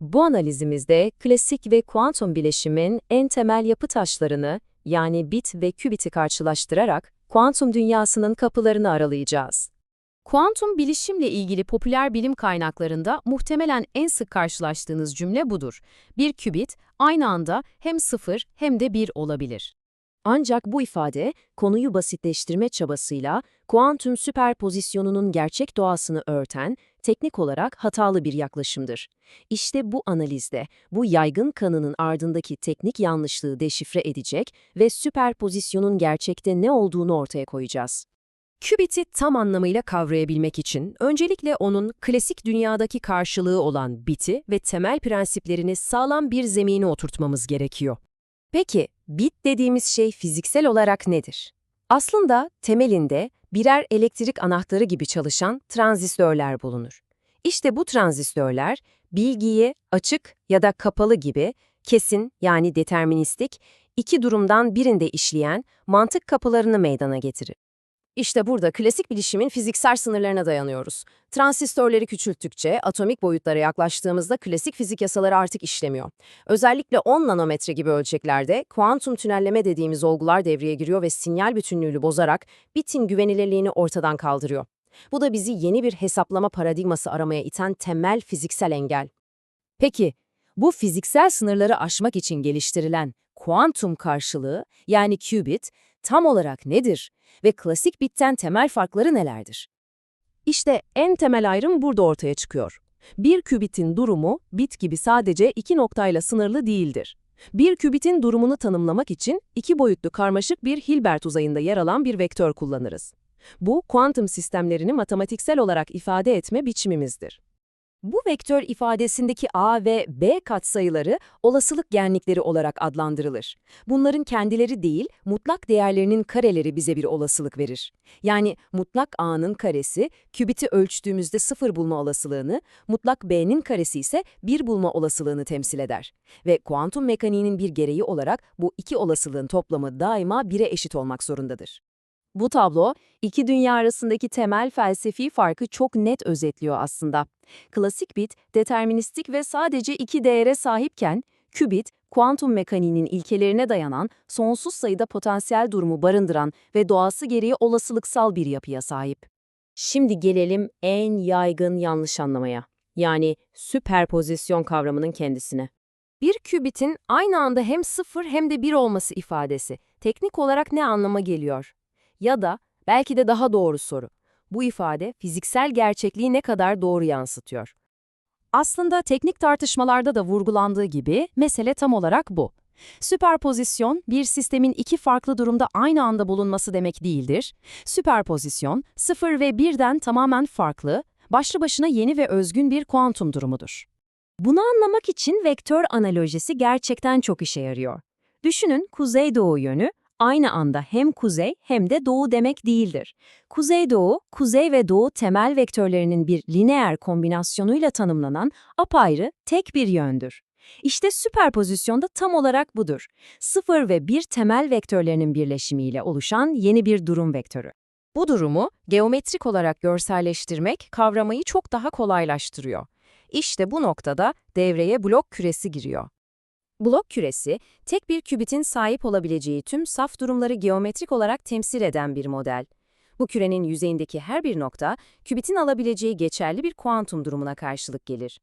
Bu analizimizde klasik ve kuantum bileşimin en temel yapı taşlarını yani bit ve kübiti karşılaştırarak kuantum dünyasının kapılarını aralayacağız. Kuantum bilişimle ilgili popüler bilim kaynaklarında muhtemelen en sık karşılaştığınız cümle budur. Bir kübit aynı anda hem 0 hem de 1 olabilir. Ancak bu ifade konuyu basitleştirme çabasıyla kuantum süperpozisyonunun gerçek doğasını örten, teknik olarak hatalı bir yaklaşımdır. İşte bu analizde bu yaygın kanının ardındaki teknik yanlışlığı deşifre edecek ve süperpozisyonun gerçekte ne olduğunu ortaya koyacağız. Kübiti tam anlamıyla kavrayabilmek için öncelikle onun klasik dünyadaki karşılığı olan biti ve temel prensiplerini sağlam bir zemine oturtmamız gerekiyor. Peki, bit dediğimiz şey fiziksel olarak nedir? Aslında temelinde birer elektrik anahtarı gibi çalışan transistörler bulunur. İşte bu transistörler bilgiyi açık ya da kapalı gibi kesin yani deterministik iki durumdan birinde işleyen mantık kapılarını meydana getirir. İşte burada klasik bilişimin fiziksel sınırlarına dayanıyoruz. Transistörleri küçülttükçe, atomik boyutlara yaklaştığımızda klasik fizik yasaları artık işlemiyor. Özellikle 10 nanometre gibi ölçeklerde kuantum tünelleme dediğimiz olgular devreye giriyor ve sinyal bütünlüğünü bozarak bitin güvenilirliğini ortadan kaldırıyor. Bu da bizi yeni bir hesaplama paradigması aramaya iten temel fiziksel engel. Peki, bu fiziksel sınırları aşmak için geliştirilen kuantum karşılığı yani qubit tam olarak nedir ve klasik bitten temel farkları nelerdir? İşte en temel ayrım burada ortaya çıkıyor. Bir kübitin durumu bit gibi sadece iki noktayla sınırlı değildir. Bir kübitin durumunu tanımlamak için iki boyutlu karmaşık bir Hilbert uzayında yer alan bir vektör kullanırız. Bu, kuantum sistemlerini matematiksel olarak ifade etme biçimimizdir. Bu vektör ifadesindeki A ve B katsayıları olasılık genlikleri olarak adlandırılır. Bunların kendileri değil, mutlak değerlerinin kareleri bize bir olasılık verir. Yani mutlak A'nın karesi, kübiti ölçtüğümüzde sıfır bulma olasılığını, mutlak B'nin karesi ise bir bulma olasılığını temsil eder. Ve kuantum mekaniğinin bir gereği olarak bu iki olasılığın toplamı daima 1'e eşit olmak zorundadır. Bu tablo, iki dünya arasındaki temel felsefi farkı çok net özetliyor aslında. Klasik bit, deterministik ve sadece iki değere sahipken, kübit, kuantum mekaniğinin ilkelerine dayanan, sonsuz sayıda potansiyel durumu barındıran ve doğası gereği olasılıksal bir yapıya sahip. Şimdi gelelim en yaygın yanlış anlamaya. Yani süperpozisyon kavramının kendisine. Bir kübitin aynı anda hem sıfır hem de bir olması ifadesi teknik olarak ne anlama geliyor? Ya da belki de daha doğru soru. Bu ifade fiziksel gerçekliği ne kadar doğru yansıtıyor? Aslında teknik tartışmalarda da vurgulandığı gibi mesele tam olarak bu. Süperpozisyon, bir sistemin iki farklı durumda aynı anda bulunması demek değildir. Süperpozisyon, 0 ve 1'den tamamen farklı, başlı başına yeni ve özgün bir kuantum durumudur. Bunu anlamak için vektör analojisi gerçekten çok işe yarıyor. Düşünün kuzey-doğu yönü, aynı anda hem kuzey hem de doğu demek değildir. Kuzey-doğu, kuzey ve doğu temel vektörlerinin bir lineer kombinasyonuyla tanımlanan apayrı tek bir yöndür. İşte süperpozisyonda tam olarak budur. 0 ve 1 temel vektörlerinin birleşimiyle oluşan yeni bir durum vektörü. Bu durumu geometrik olarak görselleştirmek kavramayı çok daha kolaylaştırıyor. İşte bu noktada devreye blok küresi giriyor. Blok küresi, tek bir kübitin sahip olabileceği tüm saf durumları geometrik olarak temsil eden bir model. Bu kürenin yüzeyindeki her bir nokta, kübitin alabileceği geçerli bir kuantum durumuna karşılık gelir.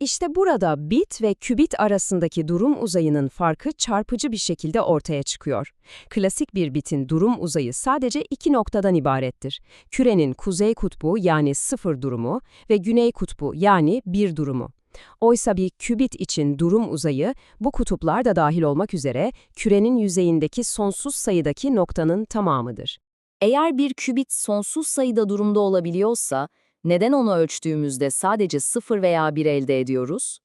İşte burada bit ve kübit arasındaki durum uzayının farkı çarpıcı bir şekilde ortaya çıkıyor. Klasik bir bitin durum uzayı sadece iki noktadan ibarettir. Kürenin kuzey kutbu yani sıfır durumu ve güney kutbu yani bir durumu. Oysa bir kübit için durum uzayı, bu kutuplar da dahil olmak üzere kürenin yüzeyindeki sonsuz sayıdaki noktanın tamamıdır. Eğer bir kübit sonsuz sayıda durumda olabiliyorsa, neden onu ölçtüğümüzde sadece 0 veya 1 elde ediyoruz?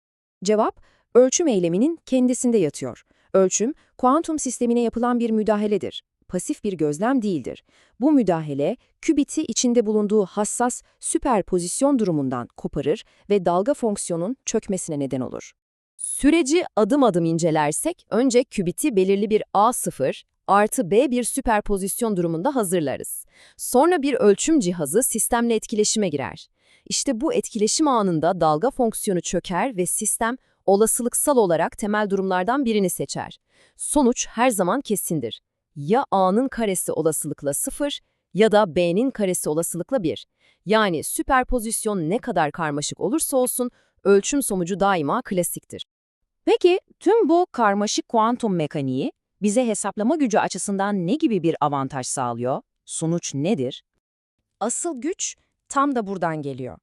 Cevap, ölçüm eyleminin kendisinde yatıyor. Ölçüm, kuantum sistemine yapılan bir müdahaledir pasif bir gözlem değildir. Bu müdahale, kübiti içinde bulunduğu hassas süperpozisyon durumundan koparır ve dalga fonksiyonun çökmesine neden olur. Süreci adım adım incelersek, önce kübiti belirli bir A0 artı B bir süperpozisyon durumunda hazırlarız. Sonra bir ölçüm cihazı sistemle etkileşime girer. İşte bu etkileşim anında dalga fonksiyonu çöker ve sistem olasılıksal olarak temel durumlardan birini seçer. Sonuç her zaman kesindir. Ya A'nın karesi olasılıkla 0 ya da B'nin karesi olasılıkla 1. Yani süperpozisyon ne kadar karmaşık olursa olsun ölçüm sonucu daima klasiktir. Peki tüm bu karmaşık kuantum mekaniği bize hesaplama gücü açısından ne gibi bir avantaj sağlıyor? Sonuç nedir? Asıl güç tam da buradan geliyor.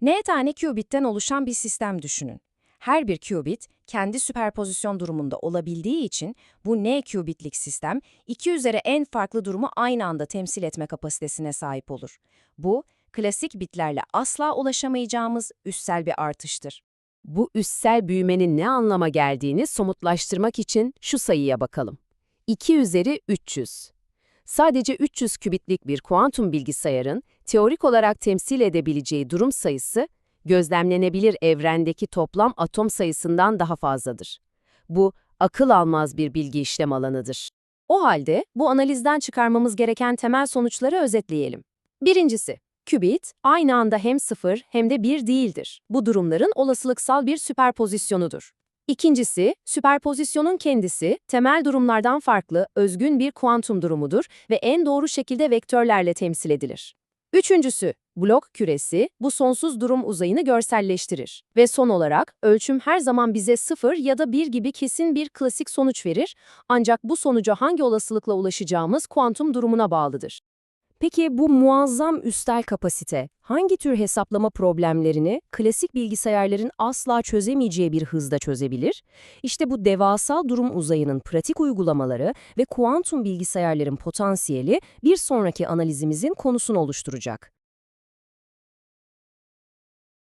N tane qubitten oluşan bir sistem düşünün. Her bir qubit kendi süperpozisyon durumunda olabildiği için bu N qubitlik sistem iki üzeri en farklı durumu aynı anda temsil etme kapasitesine sahip olur. Bu, klasik bitlerle asla ulaşamayacağımız üssel bir artıştır. Bu üssel büyümenin ne anlama geldiğini somutlaştırmak için şu sayıya bakalım. 2 üzeri 300. Sadece 300 kübitlik bir kuantum bilgisayarın teorik olarak temsil edebileceği durum sayısı, gözlemlenebilir evrendeki toplam atom sayısından daha fazladır. Bu, akıl almaz bir bilgi işlem alanıdır. O halde bu analizden çıkarmamız gereken temel sonuçları özetleyelim. Birincisi, kübit aynı anda hem 0 hem de 1 değildir. Bu durumların olasılıksal bir süperpozisyonudur. İkincisi, süperpozisyonun kendisi temel durumlardan farklı, özgün bir kuantum durumudur ve en doğru şekilde vektörlerle temsil edilir. Üçüncüsü, blok küresi bu sonsuz durum uzayını görselleştirir. Ve son olarak ölçüm her zaman bize 0 ya da 1 gibi kesin bir klasik sonuç verir ancak bu sonuca hangi olasılıkla ulaşacağımız kuantum durumuna bağlıdır. Peki bu muazzam üstel kapasite hangi tür hesaplama problemlerini klasik bilgisayarların asla çözemeyeceği bir hızda çözebilir? İşte bu devasal durum uzayının pratik uygulamaları ve kuantum bilgisayarların potansiyeli bir sonraki analizimizin konusunu oluşturacak.